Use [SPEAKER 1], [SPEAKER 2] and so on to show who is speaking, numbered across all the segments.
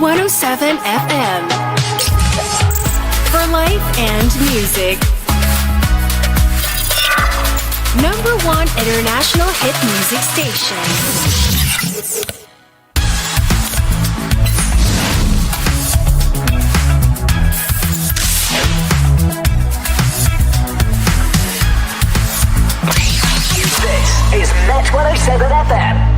[SPEAKER 1] 107 FM. For life and music. Number one international hit music station.
[SPEAKER 2] This is Met 107 FM.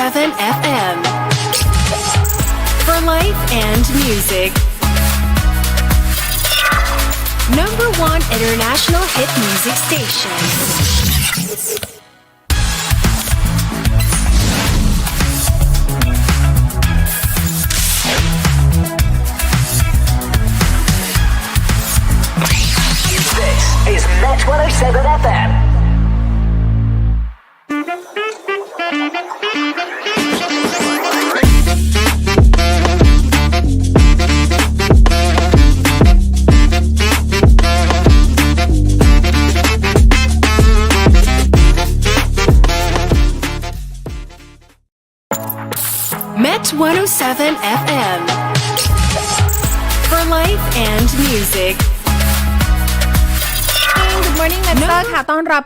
[SPEAKER 1] 107 FM. For life and music. Number one international hit music station.
[SPEAKER 2] This is Met 107 FM.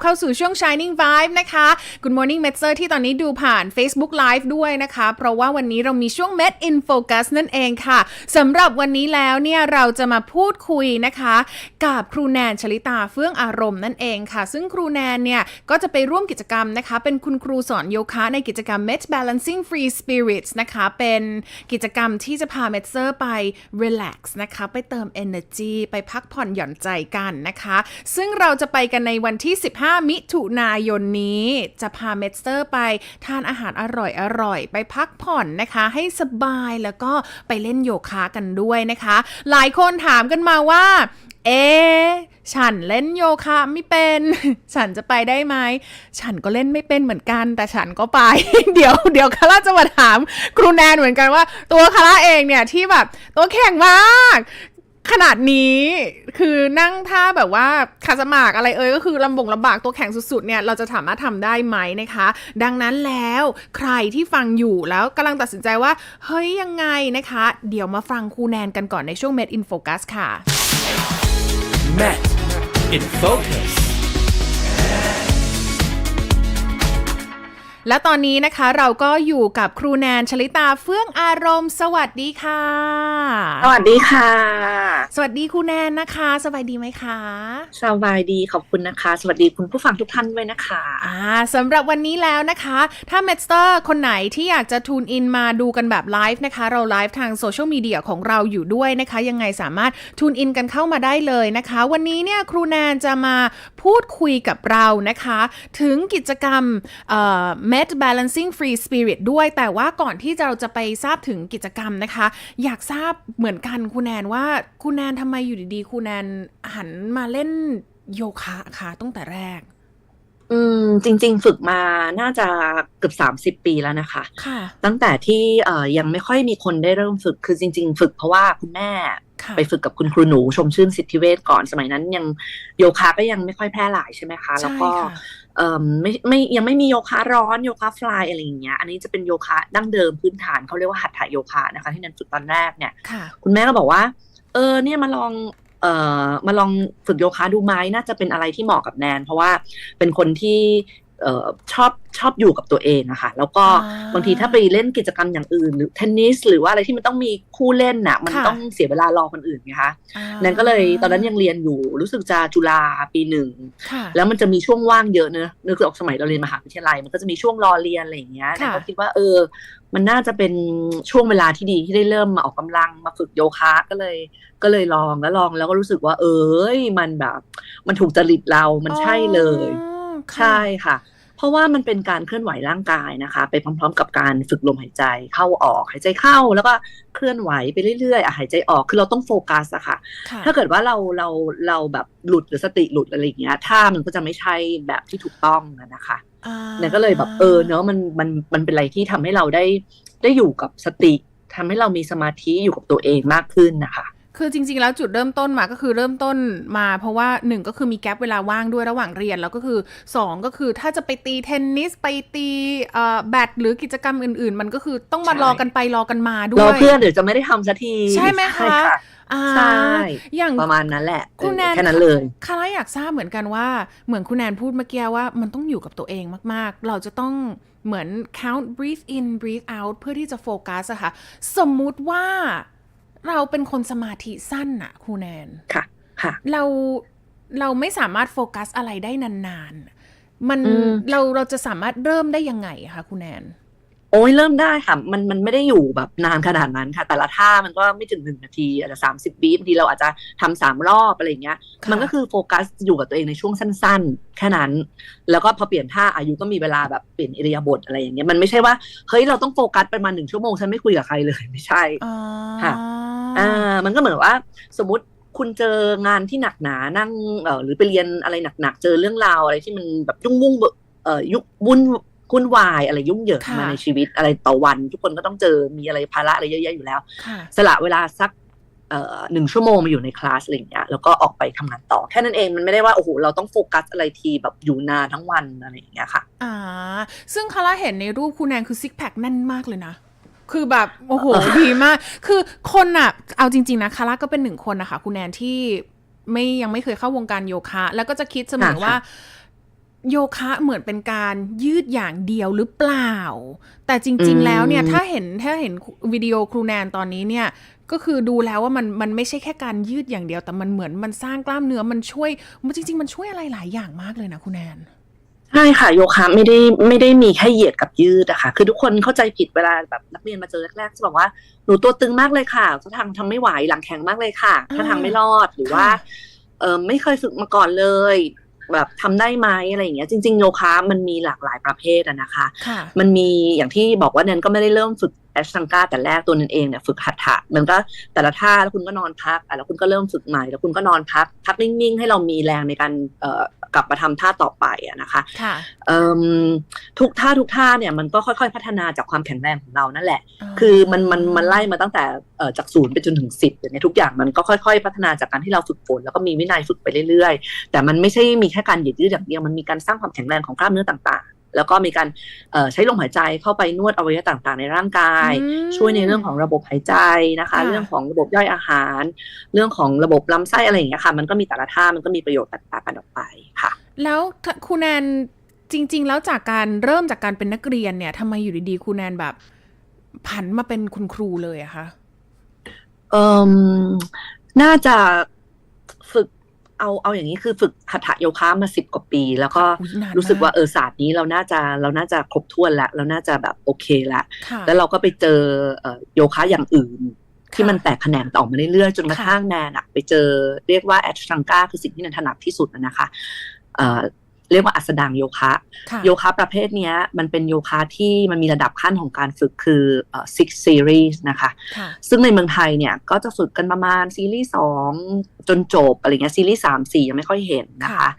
[SPEAKER 3] เข้าสู่ช่วง Shining Vibe นะคะ Good Morning m e t z e r ที่ตอนนี้ดูผ่าน Facebook Live ด้วยนะคะ เพราะว่าวันนี้เรามีช่วง Met in Focus นั่นเองค่ะสำหรับวันนี้แล้วเนี่ยเราจะมาพูดคุยนะคะ กับครูแนนชลิตาเฟื่องอารมณ์นั่นเองค่ะ ซึ่งครูแนนเนี่ย ก็จะไปร่วมกิจกรรมนะคะ เป็นคุณครูสอนโยคะในกิจกรรม Met Balancing Free Spirits นะคะ เป็นกิจกรรมที่จะพา m e t z e r ไป relax นะคะ ไปเติม energy ไปพักผ่อนหย่อนใจกันนะคะ ซึ่งเราจะไปกันในวันที่ 15มิถุนายนนี้ จะพา m e t z e r ไปทานอาหารอร่อยๆไปพักผ่อนนะคะ ให้สบายแล้วก็ไปเล่นโยคะกันด้วยนะคะ หลายคนถามกันมาว่า เอ๊ฉันเล่นโยคะไม่เป็น ฉันจะไปได้ไหม ฉันก็เล่นไม่เป็นเหมือนกัน แต่ฉันก็ไป เดี๋ยวเดี๋ยวคาร่าจะมาถามครูแนนเหมือนกันว่า ตัวคาร่าเองเนี่ยที่แบบตัวแข็งมาก ขนาดนี้คือนั่งท่าแบบว่าขาสมาคอะไรเอ่ยก็คือลำบงลำบากตัวแข็งสุดๆเนี่ยเราจะสามารถทำได้ไหมนะคะ ดังนั้นแล้วใครที่ฟังอยู่แล้วกำลังตัดสินใจว่า เฮ้ยยังไงนะคะ เดี๋ยวมาฟังครูแนนกันก่อนในช่วง Med in Focus ค่ะ
[SPEAKER 4] Met in Focus.
[SPEAKER 3] และตอนนี้นะคะเราก็อยู่กับครูแนนชลิตาเฟื่องอารมณ์ สวัสดีค่ะ
[SPEAKER 5] สวัสดีค่ะ
[SPEAKER 3] สวัสดีครูแนนนะคะ สบายดีไหมคะ
[SPEAKER 5] สบายดีขอบคุณนะคะ สวัสดีคุณผู้ฟังทุกท่านด้วยนะคะ
[SPEAKER 3] อ่าสำหรับวันนี้แล้วนะคะ ถ้าเมสเตอร์คนไหนที่อยากจะทูนอินมาดูกันแบบไลฟ์นะคะ เราไลฟ์ทางโซเชียลมีเดียของเราอยู่ด้วยนะคะ ยังไงสามารถทูนอินกันเข้ามาได้เลยนะคะ วันนี้เนี่ยครูแนนจะมาพูดคุยกับเรานะคะ ถึงกิจกรรมเอ่อ Med Balancing Free Spirit ด้วย แต่ว่าก่อนที่เราจะไปทราบถึงกิจกรรมนะคะ อยากทราบเหมือนกันครูแนนว่าครูแนนทำไมอยู่ดีๆครูแนนหันมาเล่นโยคะคะตั้งแต่แรก
[SPEAKER 5] อืม จริง ๆ ฝึกมาน่าจะเกือบสามสิบปีแล้วนะคะ
[SPEAKER 3] ค่ะ
[SPEAKER 5] ตั้งแต่ที่เอ่อยังไม่ค่อยมีคนได้เริ่มฝึกคือจริง ๆ ฝึกเพราะว่าคุณแม่
[SPEAKER 3] ค่ะ
[SPEAKER 5] ไปฝึกกับคุณครูหนูชมชื่นสิทธิเวชก่อนสมัยนั้นยังโยคะก็ยังไม่ค่อยแพร่หลายใช่ไหมคะ แล้วก็
[SPEAKER 3] ใช่ค่ะ
[SPEAKER 5] เอ่อไม่ไม่ยังไม่มีโยคะร้อนโยคะฟลายอะไรอย่างเงี้ยอันนี้จะเป็นโยคะดั้งเดิมพื้นฐานเขาเรียกว่าหัตถโยคะนะคะ ที่นันฝึกตอนแรกเนี่ย
[SPEAKER 3] ค่ะ
[SPEAKER 5] คุณแม่ก็บอกว่า เออเนี่ยมาลองเเอ่อมาลองฝึกโยคะดูไหมน่าจะเป็นอะไรที่เหมาะกับแนน เพราะว่าเป็นคนที่เอ่อชอบชอบอยู่กับตัวเองอะค่ะ แล้วก็
[SPEAKER 3] อ่า
[SPEAKER 5] บางทีถ้าไปเล่นกิจกรรมอย่างอื่น หรือเทนนิสหรือว่าอะไรที่มันต้องมีคู่เล่นน่ะ มัน
[SPEAKER 3] ค่ะ
[SPEAKER 5] ต้องเสียเวลารอคนอื่นไงคะ
[SPEAKER 3] อ่า
[SPEAKER 5] แนนก็เลยตอนนั้นยังเรียนอยู่รู้สึกจะจุฬาปีหนึ่ง
[SPEAKER 3] ค่ะ
[SPEAKER 5] แล้วมันจะมีช่วงว่างเยอะเนอะนึกออกสมัยเราเรียนมหาวิทยาลัยมันก็จะมีช่วงรอเรียนอะไรอย่างเงี้ย
[SPEAKER 3] ค่ะ
[SPEAKER 5] แนนก็คิดว่าเออ มันน่าจะเป็นช่วงเวลาที่ดีที่ได้เริ่มมาออกกำลังมาฝึกโยคะก็เลย ก็เลยลองแล้วลองแล้วก็รู้สึกว่า เอ้ยมันแบบ มันถูกจริตเรามันใช่เลย
[SPEAKER 3] อ๋อค่ะ
[SPEAKER 5] ใช่ค่ะ เพราะว่ามันเป็นการเคลื่อนไหวร่างกายนะคะ ไปพร้อม ๆ กับการฝึกลมหายใจเข้าออกหายใจเข้าแล้วก็เคลื่อนไหวไปเรื่อยๆอะหายใจออกคือเราต้องโฟกัสอะค่ะ
[SPEAKER 3] ค่ะ
[SPEAKER 5] ถ้าเกิดว่าเราเราเราแบบหลุดหรือสติหลุดอะไรอย่างเงี้ยท่ามันก็จะไม่ใช่แบบที่ถูกต้องอะนะคะ
[SPEAKER 3] อ่า
[SPEAKER 5] เนี่ยก็เลยแบบเออเนอะมันมันมันเป็นอะไรที่ทำให้เราได้ได้อยู่กับสติทำให้เรามีสมาธิอยู่กับตัวเองมากขึ้นนะคะ
[SPEAKER 3] คือจริง ๆ แล้วจุดเริ่มต้นมาก็คือเริ่มต้นมาเพราะว่าหนึ่งก็คือมีแกลบเวลาว่างด้วยระหว่างเรียน แล้วก็คือสองก็คือถ้าจะไปตีเทนนิสไปตีเอ่อแบดหรือกิจกรรมอื่น ๆ มันก็คือต้องมา
[SPEAKER 5] ใช่
[SPEAKER 3] รอกันไปรอกันมาด้
[SPEAKER 5] ร
[SPEAKER 3] ว
[SPEAKER 5] อยเพื่อนเดี๋ยวจะไม่ได้ทำสักที
[SPEAKER 3] ใช่ไหมคะอ่า
[SPEAKER 5] ใช่
[SPEAKER 3] อย่าง
[SPEAKER 5] ประมาณนั้นแหละ
[SPEAKER 3] คุณแนน
[SPEAKER 5] เออแค่นั้นเลย
[SPEAKER 3] คาร่าอยากทราบเหมือนกันว่า เหมือนคุณแนนพูดเมื่อกี้ว่ามันต้องอยู่กับตัวเองมาก ๆ เราจะต้องเหมือน count breathe in breathe out เพื่อที่จะโฟกัสอะค่ะ สมมุติว่า เราเป็นคนสมาธิสั้นอะครูแนน
[SPEAKER 5] ค่ะ ค่ะ
[SPEAKER 3] เราเราไม่สามารถโฟกัสอะไรได้นานๆ มัน
[SPEAKER 5] อืม
[SPEAKER 3] เราเราจะสามารถเริ่มได้ยังไงอะคะคุณแนน
[SPEAKER 5] โอ้ยเริ่มได้ค่ะ มันมันไม่ได้อยู่แบบนานขนาดนั้นค่ะ แต่ละท่ามันก็ไม่ถึงหนึ่งนาทีอาจจะสามสิบวิบางทีเราอาจจะทำสามรอบอะไรอย่างเงี้ย
[SPEAKER 3] ค่ะ
[SPEAKER 5] มันก็คือโฟกัสอยู่กับตัวเองในช่วงสั้น ๆ แค่นั้น แล้วก็พอเปลี่ยนท่าอายุก็มีเวลาแบบเปลี่ยนอิริยาบถอะไรอย่างเงี้ยมันไม่ใช่ว่าเฮ้ยเราต้องโฟกัสประมาณหนึ่งชั่วโมงฉันไม่คุยกับใครเลยไม่ใช่
[SPEAKER 3] อ๋อ
[SPEAKER 5] ค่ะอ่ามันก็เหมือนว่า สมมติคุณเจองานที่หนักหนานั่งเอ่อหรือไปเรียนอะไรหนักๆเจอเรื่องราวอะไรที่มันแบบยุ่งวุ่งเอ่อยุวุ่น วุ่นวายอะไรยุ่งเหยิง
[SPEAKER 3] ค่ะ
[SPEAKER 5] มาในชีวิตอะไรต่อวัน ทุกคนก็ต้องเจอมีอะไรภาระอะไรเยอะแยะอยู่แล้ว
[SPEAKER 3] ค่ะ
[SPEAKER 5] สละเวลาสักเอ่อหนึ่งชั่วโมงมาอยู่ในคลาสอะไรอย่างเงี้ยแล้วก็ออกไปทำงานต่อแค่นั้นเองมันไม่ได้ว่าโอ้โหเราต้องโฟกัสอะไรทีแบบอยู่นานทั้งวันอะไรอย่างเงี้ยค่ะ
[SPEAKER 3] อ่า ซึ่งคาร่าเห็นในรูปคุณแนนคือซิกแพคแน่นมากเลยนะคือแบบโอ้โหดีมาก คือคนอะเอาจริง ๆ นะคาร่าก็เป็นหนึ่งคนนะคะคุณแนนที่ไม่ยังไม่เคยเข้าวงการโยคะ แล้วก็จะคิดเสมอ
[SPEAKER 5] ค่ะ
[SPEAKER 3] ว่า โยคะเหมือนเป็นการยืดอย่างเดียวหรือเปล่า แต่จริง ๆ แล้วเนี่ยถ้าเห็นถ้าเห็นวิดีโอครูแนนตอนนี้เนี่ยก็คือดูแล้วว่ามันมันไม่ใช่แค่การยืดอย่างเดียว แต่มันเหมือนมันสร้างกล้ามเนื้อมันช่วยมันจริง ๆ มันช่วยอะไรหลายอย่างมากเลยนะคุณแนน
[SPEAKER 5] ใช่ค่ะโยคะไม่ได้ไม่ได้มีแค่เหยียดกับยืดอะค่ะ คือทุกคนเข้าใจผิดเวลาแบบนักเรียนมาเจอแรกๆจะบอกว่าหนูตัวตึงมากเลยค่ะถ้าทางทำไม่ไหวหลังแข็งมากเลยค่ะถ้าทางไม่รอดหรือว่า
[SPEAKER 3] ค่ะ
[SPEAKER 5] เออไม่เคยฝึกมาก่อนเลย แบบทำได้ไหมอะไรอย่างเงี้ยจริง ๆ โยคะมันมีหลากหลายประเภทอะนะคะ
[SPEAKER 3] ค่ะ
[SPEAKER 5] มันมีอย่างที่บอกว่าแนนก็ไม่ได้เริ่มฝึกแอชตังกาแต่แรกตัวนันเองเนี่ยฝึกหัตถะมันก็แต่ละท่าแล้วคุณก็นอนพักอะแล้วคุณก็เริ่มฝึกใหม่ แล้วคุณก็นอนพักพักนิ่งๆ ให้เรามีแรงในการเอ่อ กลับมาทำท่าต่อไปอะนะคะ
[SPEAKER 3] ค่ะ
[SPEAKER 5] เอิ่มทุกท่าทุกท่าเนี่ยมันก็ค่อยๆ พัฒนาจากความแข็งแรงของเรานั่นแหละ คือมันมันมันไล่มาตั้งแต่เอ่อจากศูนย์ไปจนถึงสิบอย่างเงี้ยทุกอย่างมันก็ค่อยๆ พัฒนาจากการที่เราฝึกฝนแล้วก็มีวินัยฝึกไปเรื่อยๆ แต่มันไม่ใช่มีแค่การเหยียดยืดอย่างเดียวมันมีการสร้างความแข็งแรงของกล้ามเนื้อต่างๆ แล้วก็มีการเอ่อใช้ลมหายใจเข้าไปนวดอวัยวะต่างๆ ในร่างกาย
[SPEAKER 3] อืม
[SPEAKER 5] ช่วยในเรื่องของระบบหายใจนะคะ
[SPEAKER 3] ค่ะ
[SPEAKER 5] เรื่องของระบบย่อยอาหาร เรื่องของระบบลำไส้อะไรอย่างเงี้ยค่ะ มันก็มีแต่ละท่ามันก็มีประโยชน์แตกต่างกันออกไปค่ะ
[SPEAKER 3] แล้วถ้าครูแนนจริง ๆ แล้วจากการเริ่มจากการเป็นนักเรียนเนี่ยทำไมอยู่ดีๆครูแนนแบบผันมาเป็นคุณครูเลยอะคะ
[SPEAKER 5] เอ่มน่าจะฝึก เอาเอาอย่างนี้คือฝึกหัตถโยคะมาสิบกว่าปี แล้วก็
[SPEAKER 3] อุ๊ยนาน
[SPEAKER 5] รู้สึกว่า
[SPEAKER 3] มา
[SPEAKER 5] เออศาสตร์นี้เราน่าจะเราน่าจะครบถ้วนละเราน่าจะแบบโอเคละ
[SPEAKER 3] ค่ะ
[SPEAKER 5] แล้วเราก็ไปเจอเอ่อโยคะอย่างอื่น ที่
[SPEAKER 3] ค่ะ
[SPEAKER 5] มันแตกแขนงต่อมาเรื่อยๆจนกระ
[SPEAKER 3] ค่ะ
[SPEAKER 5] ทั่งแนนอะไปเจอเรียกว่าแอชทังกาคือสิ่งที่แนนถนัดที่สุดนะนะคะ เอ่อเรียกว่าอัสดางโยคะ
[SPEAKER 3] ค่ะ
[SPEAKER 5] โยคะประเภทเนี้ยมันเป็นโยคะที่มันมีระดับขั้นของการฝึกคือเอ่อ six series นะคะ
[SPEAKER 3] ค่ะ
[SPEAKER 5] ซึ่งในเมืองไทยเนี่ยก็จะฝึกกันประมาณซีรีส์สองจนจบอะไรเงี้ยซีรีส์สามสี่ยังไม่ค่อยเห็นนะคะ
[SPEAKER 3] ค่ะ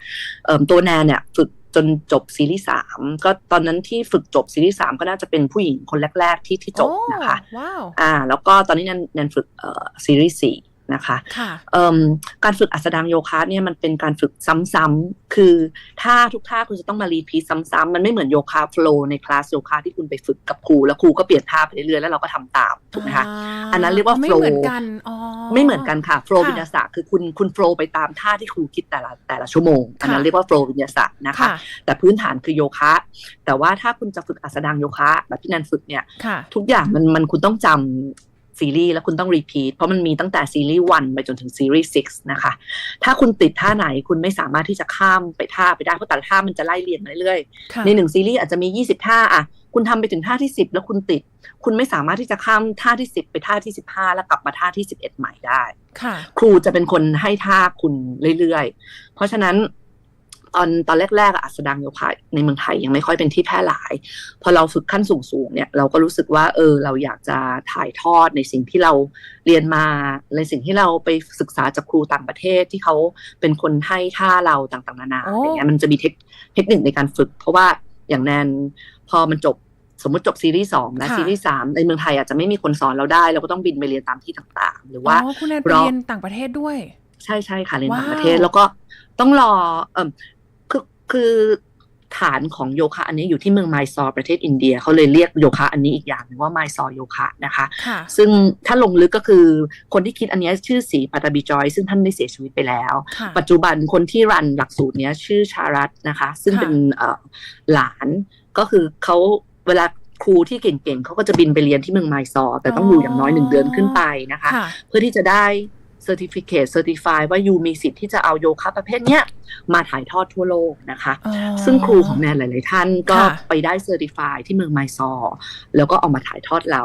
[SPEAKER 5] เอิ่มตัวแนนเนี่ยฝึกจนจบซีรีส์สามก็ตอนนั้นที่ฝึกจบซีรีส์สามก็น่าจะเป็นผู้หญิงคนแรก ๆ ที่ที่จบนะคะ
[SPEAKER 3] โอ้ว้าว
[SPEAKER 5] อ่า แล้วก็ตอนนี้แนนแนนฝึกเอ่อซีรีส์สี่ นะคะ
[SPEAKER 3] ค่ะ
[SPEAKER 5] เอิ่มการฝึกอัสดางโยคะเนี่ยมันเป็นการฝึกซ้ำๆคือท่าทุกท่าคุณจะต้องมารีพีทซ้ำๆมันไม่เหมือนโยคะโฟลว์ในคลาสโยคะที่คุณไปฝึกกับครูแล้วครูก็เปลี่ยนท่าไปเรื่อยๆแล้วเราก็ทำตามถูกไหมคะอันนั้นเรียกว่า
[SPEAKER 3] ไม่
[SPEAKER 5] flow
[SPEAKER 3] เหมือนกันอ๋อ
[SPEAKER 5] ไม่เหมือนกันค่ะโฟลว์
[SPEAKER 3] ค่ะ
[SPEAKER 5] วิญญาศาสตร์คือคุณคุณโฟลว์ไปตามท่าที่ครูคิดแต่ละแต่ละชั่วโมงอันนั้น
[SPEAKER 3] ค่ะ
[SPEAKER 5] เรียกว่าโฟลว์วิญญาศาสตร์นะคะ
[SPEAKER 3] ค่ะ
[SPEAKER 5] แต่พื้นฐานคือโยคะ แต่ว่าถ้าคุณจะฝึกอัสดางโยคะ แบบที่นันฝึกเนี่ย
[SPEAKER 3] ค่ะ
[SPEAKER 5] ทุกอย่างมันมันคุณต้องจำ ซีรีส์แล้วคุณต้องรีพีทเพราะมันมีตั้งแต่ซีรีส์1ไปจนถึงซีรีส์6นะคะ ถ้าคุณติดท่าไหนคุณไม่สามารถที่จะข้ามไปท่าไปได้ เพราะแต่ละท่ามันจะไล่เรียงมาเรื่อยๆ
[SPEAKER 3] ค่ะ
[SPEAKER 5] ในหนึ่งซีรีส์อาจจะมี 20 ท่าอะคุณทำไปถึงท่าที่ 10 แล้วคุณติด คุณไม่สามารถที่จะข้ามท่าที่ 10 ไปท่าที่ 15 แล้วกลับมาท่าที่ 11 ใหม่ได้
[SPEAKER 3] ค่ะ
[SPEAKER 5] ครูจะเป็นคนให้ท่าคุณเรื่อยๆ เพราะฉะนั้น ตอนตอนแรกๆอะอัสดางโยคะในเมืองไทยยังไม่ค่อยเป็นที่แพร่หลาย พอเราฝึกขั้นสูงๆเนี่ยเราก็รู้สึกว่าเออเราอยากจะถ่ายทอดในสิ่งที่เราเรียนมาในสิ่งที่เราไปศึกษาจากครูต่างประเทศที่เขาเป็นคนให้ท่าเราต่างๆนานา
[SPEAKER 3] โอ้
[SPEAKER 5] อะไรเงี้ยมันจะมีเทคเทคนิคในการฝึก เพราะว่าอย่างแนนพอมันจบสมมติจบซีรีส์สองและ
[SPEAKER 3] ค่ะ
[SPEAKER 5] ซีรีส์สามในเมืองไทยอาจจะไม่มีคนสอนเราได้ เราก็ต้องบินไปเรียนตามที่ต่างๆ หรือว่า
[SPEAKER 3] อ๋อคุณแอนไป
[SPEAKER 5] รอ
[SPEAKER 3] เรียนต่างประเทศด้วย
[SPEAKER 5] ใช่ใช่ค่ะเรียนต่าง
[SPEAKER 3] ว้าว
[SPEAKER 5] ประเทศแล้วก็ต้องรอเออ คือคือฐานของโยคะอันนี้อยู่ที่เมืองไมซอร์ประเทศอินเดียเขาเลยเรียกโยคะอันนี้อีกอย่างหนึงว่าไมซอร์โยคะนะคะ
[SPEAKER 3] ค่ะ
[SPEAKER 5] ซึ่งถ้าลงลึกก็คือคนที่คิดอันเนี้ยชื่อสีปัตบิจอย ซึ่งท่านได้เสียชีวิตไปแล้ว
[SPEAKER 3] ค่ะ
[SPEAKER 5] ปัจจุบันคนที่รันหลักสูตรเนี้ยชื่อชารัตนะคะ ซึ่ง
[SPEAKER 3] ค่ะ
[SPEAKER 5] เป็นเอ่อหลานก็คือเขาเวลาครูที่เก่งๆเขาก็จะบินไปเรียนที่เมืองไมซอร์แต่ต้องอยู่อย่างน้อยหนึ่งเดือนขึ้นไปนะคะ
[SPEAKER 3] ค่ะ
[SPEAKER 5] เพื่อที่จะได้ Certificate Certify ว่ายูมีสิทธิ์ที่จะเอาโยคะประเภทเนี้ยมาถ่ายทอดทั่วโลกนะคะ
[SPEAKER 3] อ๋อ
[SPEAKER 5] ซึ่งครูของแนนหลาย ๆ ท่านก็
[SPEAKER 3] ค่ะ
[SPEAKER 5] ไปได้ Certify ที่เมืองไมซอร์แล้วก็เอามาถ่ายทอดเรา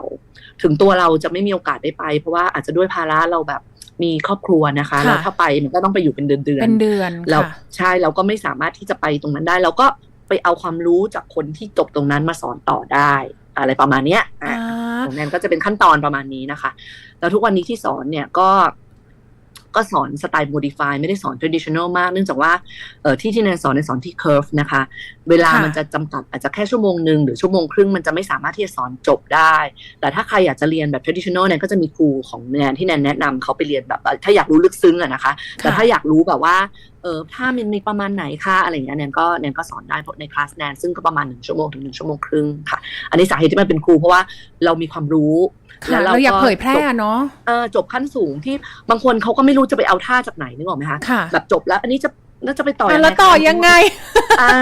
[SPEAKER 5] ถึงตัวเราจะไม่มีโอกาสได้ไป เพราะว่าอาจจะด้วยภาระเราแบบมีครอบครัวนะคะ
[SPEAKER 3] ค่ะ
[SPEAKER 5] แล้วถ้าไปมันก็ต้องไปอยู่เป็นเดือนๆ
[SPEAKER 3] เป็นเดือน
[SPEAKER 5] เรา
[SPEAKER 3] ค่ะ
[SPEAKER 5] ใช่เราก็ไม่สามารถที่จะไปตรงนั้นได้ เราก็ไปเอาความรู้จากคนที่จบตรงนั้นมาสอนต่อได้อะไรประมาณเนี้ยอะ
[SPEAKER 3] อ่า
[SPEAKER 5] ของแนนก็จะเป็นขั้นตอนประมาณนี้นะคะ แล้วทุกวันนี้ที่สอนเนี่ยก็ ก็สอนสไตล์ modify ไม่ได้สอน traditional มาก เนื่องจากว่าเออที่ที่แนนสอนในนสอนที่ curve นะคะ เวลา
[SPEAKER 3] ค่ะ
[SPEAKER 5] มันจะจำกัดอาจจะแค่ชั่วโมงหนึ่งหรือชั่วโมงครึ่งมันจะไม่สามารถที่จะสอนจบได้ แต่ถ้าใครอยากจะเรียนแบบ traditional เนี่ยก็จะมีครูของแนนที่แนนแนะนำเขาไปเรียนแบบ ถ้าอยากรู้ลึกซึ้งอะนะคะ แต่ถ้าอยากรู้แบบว่าเออถ้ามันมีประมาณไหนคะอะไรอย่างเงี้ยแนนก็แนนก็สอนได้เพราะในคลาสแนนซึ่งก็ประมาณหนึ่งชั่วโมงถึงหนึ่งชั่วโมงครึ่งค่ะ อันนี้สาเหตุที่มันเป็นครูเพราะว่าเรามีความรู้
[SPEAKER 3] ค่ะเราอยากเผยแพร่
[SPEAKER 5] จบ
[SPEAKER 3] เนาะ
[SPEAKER 5] เออจบขั้นสูงที่บางคนเขาก็ไม่รู้จะไปเอาท่าจากไหนนึกออกไหมคะ
[SPEAKER 3] ค่ะ
[SPEAKER 5] แบบจบแล้วอันนี้จะแล้วจะไปต่อ
[SPEAKER 3] อะ
[SPEAKER 5] ยังไง
[SPEAKER 3] แล้วต่อ
[SPEAKER 5] คะ
[SPEAKER 3] ยังไง
[SPEAKER 5] อ่า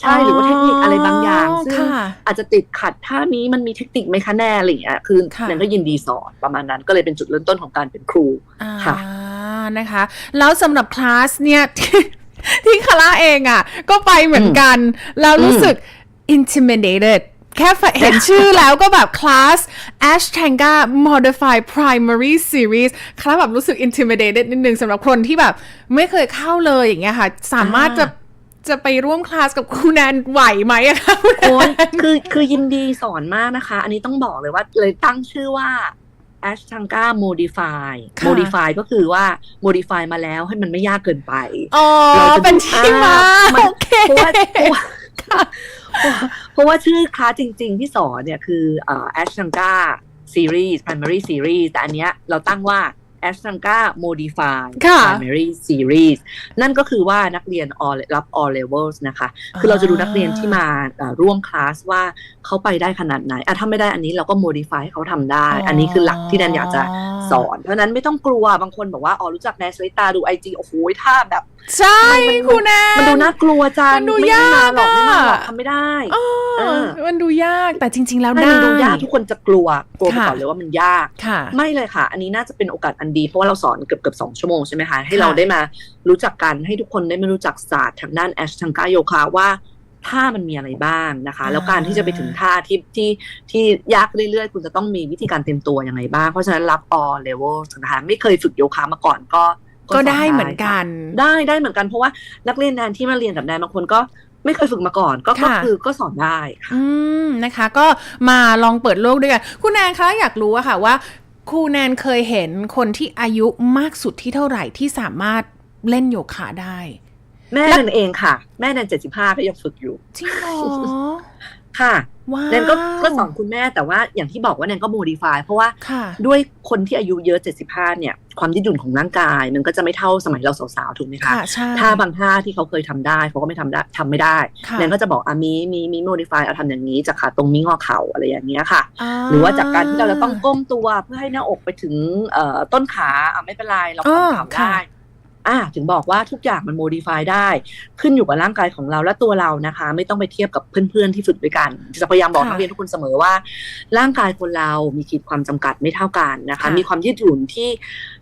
[SPEAKER 5] ใช่หรือว่าเทคนิคอะไรบางอย่างซึ่ง
[SPEAKER 3] ค่ะ
[SPEAKER 5] อาจจะติดขัดท่านี้มันมีเทคนิคไหมคะแน่อะไรอย่างเงี้ยคือ
[SPEAKER 3] ค่ะ
[SPEAKER 5] แนนก็ยินดีสอนประมาณนั้นก็เลยเป็นจุดเริ่มต้นของการเป็นครู
[SPEAKER 3] อ่า
[SPEAKER 5] ค่ะ
[SPEAKER 3] นะคะ แล้วสำหรับคลาสเนี่ยที่ที่คาร่าเองอะ ก็ไปเหมือนกัน แล้วรู้สึก intimidated แค่เห็นชื่อแล้วก็แบบคลาส Ashtanga Modified Primary Series คลาสแบบรู้สึก intimidated นิดนึงสำหรับคนที่แบบ ไม่เคยเข้าเลยอย่างเงี้ยค่ะ สามารถ
[SPEAKER 5] อ่า
[SPEAKER 3] จะจะไปร่วมคลาสกับคุณแนนไหวไหมอะคะคุณแน
[SPEAKER 5] โอ้ย
[SPEAKER 3] น
[SPEAKER 5] คือคือยินดีสอนมากนะคะ อันนี้ต้องบอกเลยว่าเลยตั้งชื่อว่า Ashtanga Modify
[SPEAKER 3] ค่ะ
[SPEAKER 5] Modify ก็คือว่า Modify มาแล้วให้มันไม่ยากเกินไป
[SPEAKER 3] อ๋อ
[SPEAKER 5] เราจะดู
[SPEAKER 3] เป็นที่มา
[SPEAKER 5] อ่ามัน
[SPEAKER 3] โอเค
[SPEAKER 5] เพราะว่า เพราะว่าเพราะว่าชื่อคลาสจริง ๆ ที่สอนเนี่ยคือเอ่อ Ashtanga Series Primary Series แต่อันเนี้ยเราตั้งว่า Ashtanga Modify
[SPEAKER 3] ค่ะ
[SPEAKER 5] Primary Series นั่นก็คือว่านักเรียน all รับ all levels นะคะ คือเราจะดูนักเรียนที่มาเอ่อร่วมคลาสว่าเขาไปได้ขนาดไหนอะถ้าไม่ได้อันนี้เราก็ modify ให้เขาทำได้ อันนี้คือหลักที่แนนอยากจะ สอน เพราะฉะนั้นไม่ต้องกลัวบางคนบอกว่าอ๋อรู้จักแนสลิตาดูไอจีโอ้โหท่าแบบ
[SPEAKER 3] ใช่
[SPEAKER 5] ทำไมมัน
[SPEAKER 3] คุณแนน
[SPEAKER 5] มันดูน่ากลัวจัง
[SPEAKER 3] มันดู
[SPEAKER 5] ไม่
[SPEAKER 3] ยาก
[SPEAKER 5] ไม่มาหรอกไม่มาหรอก
[SPEAKER 3] อะ
[SPEAKER 5] ทำไม่ได้
[SPEAKER 3] เออ
[SPEAKER 5] เออ
[SPEAKER 3] มันดูยากแต่จริง ๆ แล้ว
[SPEAKER 5] ไม่
[SPEAKER 3] ได้
[SPEAKER 5] มันดูยากทุกคนจะกลัวกลัวไป
[SPEAKER 3] ค่ะ
[SPEAKER 5] ก่อนเลยว่ามันยาก
[SPEAKER 3] ค่ะ
[SPEAKER 5] ไม่เลยค่ะ อันนี้น่าจะเป็นโอกาสอันดีเพราะว่าเราสอนเกือบเกือบสองชั่วโมงใช่ไหมคะให้
[SPEAKER 3] ค่ะ
[SPEAKER 5] เราได้มารู้จักกันให้ทุกคนได้มารู้จักศาสตร์ทางด้านแอชทังกาโยคะว่า ท่ามันมีอะไรบ้างนะคะ แล้วการที่จะไปถึงท่าที่ที่ที่ยากเรื่อยๆ คุณจะต้องมีวิธีการเตรียมตัวยังไงบ้าง เพราะฉะนั้นรับ all level นะคะไม่เคยฝึกโยคะมาก่อนก็
[SPEAKER 3] ก็
[SPEAKER 5] สน
[SPEAKER 3] ได้เหมือนกัน
[SPEAKER 5] ได้ได้เหมือนกันเพราะว่านักเรียนแนนที่มาเรียนกับแนนบางคนก็ไม่เคยฝึกมาก่อนก็ก็
[SPEAKER 3] ค่ะ
[SPEAKER 5] คือก็สอนได้ค่ะ
[SPEAKER 3] อืมนะคะ ก็มาลองเปิดโลกด้วยกันคุณแนนคะอยากรู้อะค่ะว่าครูแนนเคยเห็นคนที่อายุมากสุดที่เท่าไหร่ที่สามารถเล่นโยคะได้
[SPEAKER 5] แม่
[SPEAKER 3] แล้ว
[SPEAKER 5] แนนเองค่ะ แม่แนนเจ็ดสิบห้าก็ยังฝึกอยู่
[SPEAKER 3] จริงเหรอ
[SPEAKER 5] ค่ะ
[SPEAKER 3] ว้าว
[SPEAKER 5] แนนก็ก็สอนคุณแม่แต่ว่าอย่างที่บอกว่าแนนก็โมดิฟายเพราะว่า
[SPEAKER 3] ค่ะ
[SPEAKER 5] ด้วยคนที่อายุเยอะ75เนี่ย ความยืดหยุ่นของร่างกายมันก็จะไม่เท่าสมัยเราสาวๆถูกไหมคะ
[SPEAKER 3] ค่ะใช่
[SPEAKER 5] ถ้าบางท่าที่เขาเคยทำได้เขาก็ไม่ทำได้ทำไม่ได้
[SPEAKER 3] ค่ะ
[SPEAKER 5] แนนก็จะบอกอะมีมีมีโมดิฟายเอาทำอย่างนี้จากขาตรงมีงอเข่าอะไรอย่างเงี้ยค่ะ
[SPEAKER 3] อ่
[SPEAKER 5] หรือว่าจากการที่เราจะต้องก้มตัวเพื่อให้หน้าอกไปถึงเอ่อต้นขาอะไม่เป็นไรเรา
[SPEAKER 3] อ๋อ
[SPEAKER 5] ทำเข่า
[SPEAKER 3] ค่ะ
[SPEAKER 5] ได้ อ่าถึงบอกว่าทุกอย่างมันโมดิฟายได้ ขึ้นอยู่กับร่างกายของเราและตัวเรานะคะ ไม่ต้องไปเทียบกับเพื่อนๆที่ฝึกด้วยกัน จะพยายามบอกนักเรียนทุกคนเสมอว่า ร่างกายคนเรามีขีดความจำกัดไม่เท่ากันนะคะ
[SPEAKER 3] ค่ะ
[SPEAKER 5] มีความยืดหยุ่นที่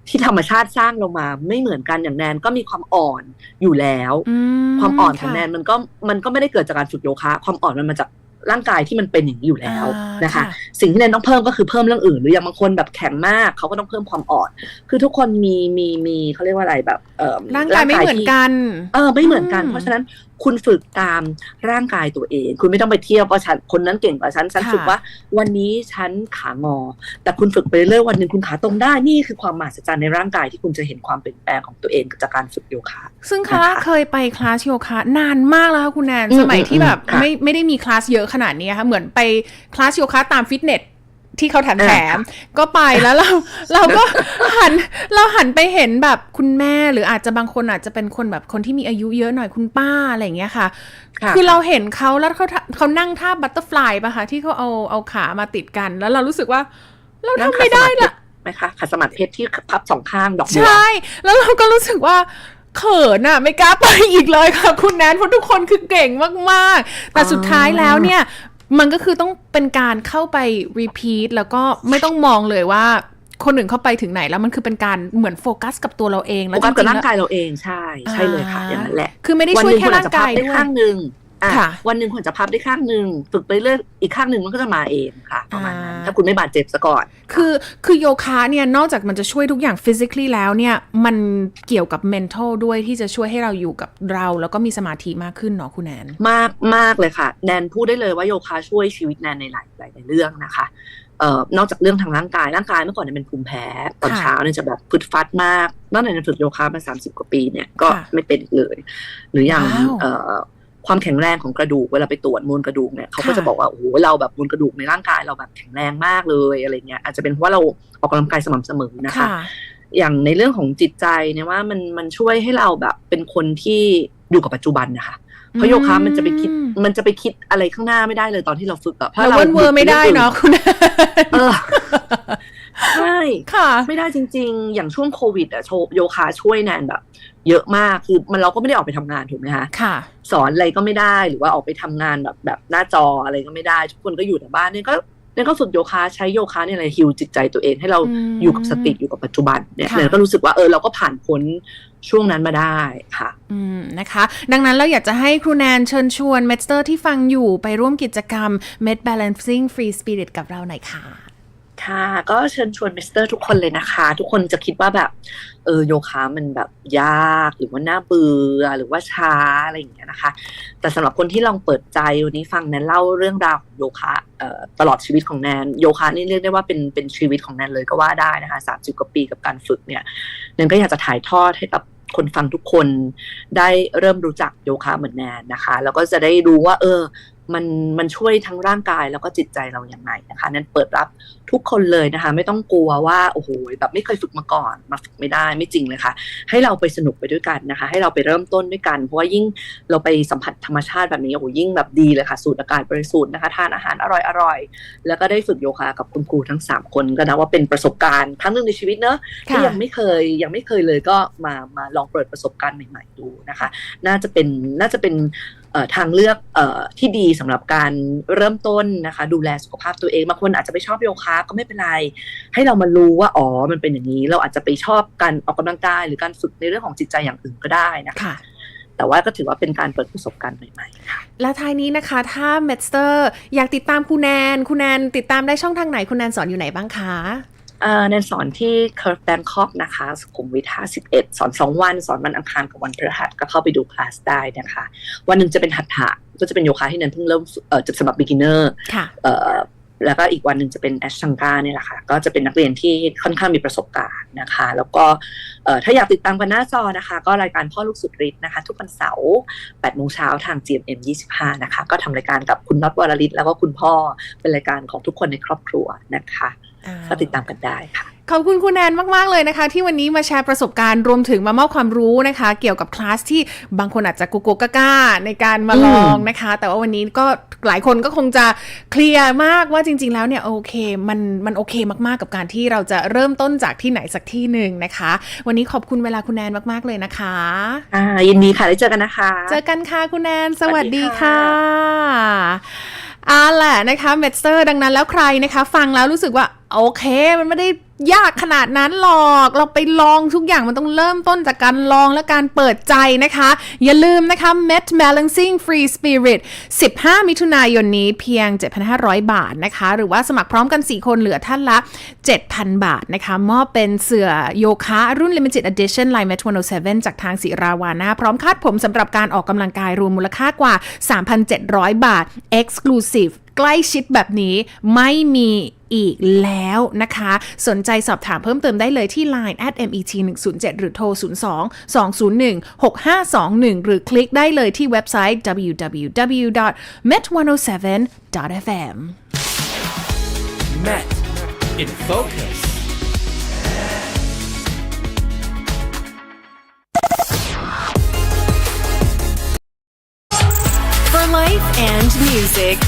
[SPEAKER 5] ที่ธรรมชาติสร้างลงมาไม่เหมือนกันอย่างแนนก็มีความอ่อนอยู่แล้ว
[SPEAKER 3] อื
[SPEAKER 5] ความอ่อนของ
[SPEAKER 3] ค่ะ
[SPEAKER 5] แนนมันก็มันก็ไม่ได้เกิดจากการฝึกโยคะ ความอ่อนมันมาจาก ร่างกายที่มันเป็นอย่างนี้อยู่แล้ว
[SPEAKER 3] อ่า
[SPEAKER 5] นะคะ
[SPEAKER 3] ค่ะ
[SPEAKER 5] สิ่งที่แนนต้องเพิ่มก็คือเพิ่มเรื่องอื่น หรืออย่างบางคนแบบแข็งมากเขาก็ต้องเพิ่มความอ่อน คือทุกคนมีมีมีเขาเรียกว่าอะไรแบบเอ่อ
[SPEAKER 3] ร่างกายไม่เหมือน
[SPEAKER 5] ที่
[SPEAKER 3] กัน
[SPEAKER 5] เออไม่เหมือนกัน
[SPEAKER 3] อืม
[SPEAKER 5] เพราะฉะนั้นคุณฝึกตามร่างกายตัวเอง คุณไม่ต้องไปเที่ยวว่าฉันคนนั้นเก่งกว่าฉันฉัน
[SPEAKER 3] ค่ะ
[SPEAKER 5] ฝึกว่า วันนี้ฉันขางอ แต่คุณฝึกไปเรื่อยๆวันหนึ่งคุณขาตรงได้นี่คือความมหัศจรรย์ในร่างกายที่คุณจะเห็นความเปลี่ยนแปลงของตัวเองจากการฝึกโยคะ
[SPEAKER 3] ซึ่งคาร่า
[SPEAKER 5] นะคะ
[SPEAKER 3] เคยไปคลาสโยคะ นานมากแล้วค่ะคุณแนน
[SPEAKER 5] อืม
[SPEAKER 3] สมัยที่แบบ
[SPEAKER 5] อืมค่ะ
[SPEAKER 3] ไม่ไม่ได้มีคลาสเยอะขนาดนี้ค่ะเหมือนไปคลาสโยคะตามฟิตเนส ที่เขาแถม
[SPEAKER 5] อ่า
[SPEAKER 3] แถมก็ไปแล้วเราเราก็หันเราหันไปเห็นแบบคุณแม่หรืออาจจะบางคนอาจจะเป็นคนแบบคนที่มีอายุเยอะหน่อยคุณป้าอะไรอย่างเงี้ยค่ะ
[SPEAKER 5] ค่ะ
[SPEAKER 3] คือเราเห็นเขาแล้วเขาทำเขานั่งท่าบัตเตอร์ฟลายป่ะคะที่เขาเอาเอาขามาติดกัน แล้วเรารู้สึกว่า เราทำไม่ได้ละ
[SPEAKER 5] ไหมคะขัดสมาธิเพชรที่พับสองข้างดอกบัว
[SPEAKER 3] ใช่ แล้วเราก็รู้สึกว่าเขินอะไม่กล้าไปอีกเลยค่ะ คุณแนนเพราะทุกคนคือเก่งมาก ๆ แต่สุดท้ายแล้วเนี่ย มันก็คือต้องเป็นการเข้าไป repeat แล้วก็ไม่ต้องมองเลยว่าคนอื่นเข้าไปถึงไหนแล้วมันคือเป็นการเหมือนโฟกัสกับตัวเราเอง
[SPEAKER 5] โฟ
[SPEAKER 3] แล้ว
[SPEAKER 5] กัสกับ
[SPEAKER 3] จๆ
[SPEAKER 5] ร่าง
[SPEAKER 3] แล้ว
[SPEAKER 5] กายเราเองใช่ ใช่เลยค่ะอย่างนั้นแหละ
[SPEAKER 3] คือไม่ได้
[SPEAKER 5] วัน
[SPEAKER 3] ช่ว
[SPEAKER 5] ห
[SPEAKER 3] ย
[SPEAKER 5] นึ่ง
[SPEAKER 3] แค่
[SPEAKER 5] คุณอา
[SPEAKER 3] ร่า
[SPEAKER 5] จ
[SPEAKER 3] ง
[SPEAKER 5] จะพั
[SPEAKER 3] กา
[SPEAKER 5] บ
[SPEAKER 3] ย
[SPEAKER 5] ได้
[SPEAKER 3] ด้วย
[SPEAKER 5] ข้างหนึ่ง อะ
[SPEAKER 3] ค่ะ
[SPEAKER 5] วันหนึ่งคุณจะพับได้ข้างหนึ่งฝึกไปเรื่อยอีกข้างหนึ่งมันก็จะมาเองค่ะประมาณนั้น
[SPEAKER 3] อ่า
[SPEAKER 5] ถ้าคุณไม่บาดเจ็บซะก่อน
[SPEAKER 3] คือคือโยคะเนี่ยนอกจากมันจะช่วยทุกอย่าง physically แล้วเนี่ยมันเกี่ยวกับ mental ด้วยที่จะช่วยให้เราอยู่กับเรา แล้วก็มีสมาธิมากขึ้นเนาะคุณแนน
[SPEAKER 5] มากมากเลยค่ะ แนนพูดได้เลยว่าโยคะช่วยชีวิตแนนในหลายหลายหลายเรื่องนะคะเอ่อนอกจากเรื่องทางร่างกายร่างกายเมื่อก่อนเนี่ยเป็นภูมิแพ้ตอน
[SPEAKER 3] ค่ะ
[SPEAKER 5] เช้าเนี่ยจะแบบฟึดฟัดมากตั้งแต่แนนฝึกโยคะมาสามสิบกว่าปีเนี่ยก็
[SPEAKER 3] ค่ะ
[SPEAKER 5] ไม่เป็นอีกเลย หรืออย่าง
[SPEAKER 3] ว้าว
[SPEAKER 5] เอ่อ ความแข็งแรงของกระดูกเวลาไปตรวจมวลกระดูกเนี่ยเขาก็
[SPEAKER 3] ค่ะ
[SPEAKER 5] จะบอกว่าโอ้โหเราแบบมวลกระดูกในร่างกายเราแบบแข็งแรงมากเลยอะไรเงี้ยอาจจะเป็นเพราะว่าเราออกกำลังกายสม่ำเสมอนะคะ
[SPEAKER 3] ค่ะ
[SPEAKER 5] อย่างในเรื่องของจิตใจเนี่ยว่ามันมันช่วยให้เราแบบเป็นคนที่อยู่กับปัจจุบันนะคะเพราะโยคะมันจะไปคิด
[SPEAKER 3] อืม
[SPEAKER 5] มันจะไปคิดอะไรข้างหน้าไม่ได้เลยตอนที่เราฝึกอะเพราะ
[SPEAKER 3] เรา
[SPEAKER 5] เรา
[SPEAKER 3] เวิร์นเวอร์ไม่ได้เนาะคุณแนน
[SPEAKER 5] เออ ใช่
[SPEAKER 3] ค่ะ
[SPEAKER 5] ไม่ได้จริง ๆ อย่างช่วงโควิดอะโชว์โยคะช่วยแนนแบบ เยอะมากคือมันเราก็ไม่ได้ออกไปทำงานถูกไหมคะ
[SPEAKER 3] ค่ะ
[SPEAKER 5] สอนอะไรก็ไม่ได้หรือว่าออกไปทำงานแบบแบบหน้าจออะไรก็ไม่ได้ ทุกคนก็อยู่แต่บ้านเนี่ยก็เนี่ยก็ฝึกโยคะใช้โยคะเนี่ยอะไรฮิวจิตใจตัวเองให้เรา
[SPEAKER 3] อืม
[SPEAKER 5] อยู่กับสติอยู่กับปัจจุบันเนี่ย
[SPEAKER 3] ค่ะ
[SPEAKER 5] เนี่ยก็รู้สึกว่าเออเราก็ผ่านพ้นช่วงนั้นมาได้ค่ะ
[SPEAKER 3] อืมนะคะ ดังนั้นเราอยากจะให้ครูแนนเชิญชวนเมสเตอร์ที่ฟังอยู่ไปร่วมกิจกรรม Med Balancing Free Spirit กับเราหน่อยค่ะ
[SPEAKER 5] ค่ะ ก็เชิญชวนมิสเตอร์ทุกคนเลยนะคะ ทุกคนจะคิดว่าแบบ เออโยคะมันแบบยากหรือว่าน่าเบื่อหรือว่าช้าอะไรอย่างเงี้ยนะคะ แต่สำหรับคนที่ลองเปิดใจวันนี้ฟังแนนเล่าเรื่องราวของโยคะตลอดชีวิตของแนนโยคะนี่เรียกได้ว่าเป็นเป็นชีวิตของแนนเลยก็ว่าได้นะคะสามสิบกว่าปีกับการฝึกเนี่ยแนนก็อยากจะถ่ายทอดให้กับคนฟังทุกคนได้เริ่มรู้จักโยคะเหมือนแนนนะคะ แล้วก็จะได้รู้ว่า เออ มันมันช่วยทั้งร่างกายแล้วก็จิตใจเราอย่างไรนะคะ นั้นเปิดรับทุกคนเลยนะคะ ไม่ต้องกลัวว่าโอ้โหแบบไม่เคยฝึกมาก่อนมาฝึกไม่ได้ไม่จริงเลยค่ะ ให้เราไปสนุกไปด้วยกันนะคะ ให้เราไปเริ่มต้นด้วยกัน เพราะว่ายิ่งเราไปสัมผัสธรรมชาติแบบนี้โอ้โหยิ่งแบบดีเลยค่ะ สูตรอากาศบริสุทธิ์นะคะทานอาหารอร่อยอร่อยๆแล้วก็ได้ฝึกโยคะกับคุณครูทั้ง 3 คนก็นะว่าเป็นประสบการณ์ครั้งหนึ่งในชีวิตเนอะที่
[SPEAKER 3] ค่ะ
[SPEAKER 5] ยังไม่เคยยังไม่เคยเลยก็มามาลองเปิดประสบการณ์ใหม่ ๆ ดูนะคะ น่าจะเป็นน่าจะเป็นเอ่อ ทางเลือกเอ่อที่ดีสำหรับการเริ่มต้นนะคะ ดูแลสุขภาพตัวเองบางคนอาจจะไม่ชอบโยคะก็ไม่เป็นไร ให้เรามารู้ว่าอ๋อมันเป็นอย่างนี้ เราอาจจะไปชอบการออกกำลังกาย หรือการฝึกในเรื่องของจิตใจอย่างอื่นก็ได้นะคะ
[SPEAKER 3] ค่ะ
[SPEAKER 5] แต่ว่าก็ถือว่าเป็นการเปิดประสบการณ์ใหม่ๆค่ะ
[SPEAKER 3] และท้ายนี้นะคะ ถ้าเมสเตอร์อยากติดตามคุณแนน คุณแนนติดตามได้ช่องทางไหน คุณแนนสอนอยู่ไหนบ้างคะ
[SPEAKER 5] เอ่อแนนสอนที่ Curve Bangkok นะคะสุขุมวิท51 สอน 2 วัน สอนวันอังคารกับวันพฤหัสก็เข้าไปดูคลาสได้นะคะ วันหนึ่งจะเป็นหัตถะก็จะเป็นโยคะที่แนนเพิ่งเริ่มฝึกเอ่อจะสำหรับ beginner
[SPEAKER 3] ค่ะ
[SPEAKER 5] เอ่อแล้วก็อีกวันหนึ่งจะเป็นแอชชังกาเนี่ยแหละค่ะ ก็จะเป็นนักเรียนที่ค่อนข้างมีประสบการณ์นะคะ แล้วก็เอ่อถ้าอยากติดตามกันหน้าจอนะคะ ก็รายการพ่อลูกสุดฤทธิ์นะคะ ทุกวันเสาร์8โมงเช้าทาง GMM 25 นะคะ ก็ทำรายการกับคุณน็อตวรลิตแล้วก็คุณพ่อเป็นรายการของทุกคนในครอบครัวนะคะ ก็ติดตามกันได้ค่ะ
[SPEAKER 3] ขอบคุณคุณแนนมาก ๆ เลยนะคะ ที่วันนี้มาแชร์ประสบการณ์รวมถึงมามอบความรู้นะคะ เกี่ยวกับคลาสที่บางคนอาจจะกุกกกล้าๆในการมาลองนะคะ แต่ว่าวันนี้ก็หลายคนก็คงจะเคลียร์มากว่าจริง ๆ แล้วเนี่ยโอเคมันมันโอเคมากๆกับการที่เราจะเริ่มต้นจากที่ไหนสักที่หนึ่งนะคะ วันนี้ขอบคุณเวลาคุณแนนมาก ๆ เลยนะคะ
[SPEAKER 5] อ่ายินดีค่ะได้เจอกันนะคะ
[SPEAKER 3] เจอกันค่ะคุณแนนส
[SPEAKER 5] สวั
[SPEAKER 3] วัส
[SPEAKER 5] สดี
[SPEAKER 3] ดี
[SPEAKER 5] ค่ะ
[SPEAKER 3] ค่ะเอาแหละนะคะเมดเซอร์ดังนั้นแล้วใครนะคะ ฟังแล้วรู้สึกว่า โอเค มันไม่ได้ยากขนาดนั้นหรอก เราไปลองทุกอย่างมันต้องเริ่มต้นจากการลองและการเปิดใจนะคะ อย่าลืมนะคะ Met Balancing Free Spirit 15 มิถุนายนนี้เพียง 7,500 บาทนะคะ หรือว่าสมัครพร้อมกัน 4 คนเหลือท่านละ 7,000 บาทนะคะมอบเป็นเสื่อโยคะรุ่น Limited Edition Line Met 107 จากทางศิราวานาพร้อมคาดผมสำหรับการออกกำลังกายรวมมูลค่ากว่า 3,700 บาท Exclusive ใกล้ชิดแบบนี้ไม่มีอีกแล้วนะคะ สนใจสอบถามเพิ่มเติมได้เลยที่ Line at met 107หรือโทร 02 201 6521 หรือคลิกได้เลยที่เว็บไซต์ www.met107.fm
[SPEAKER 4] Met in focus.
[SPEAKER 1] For life and music,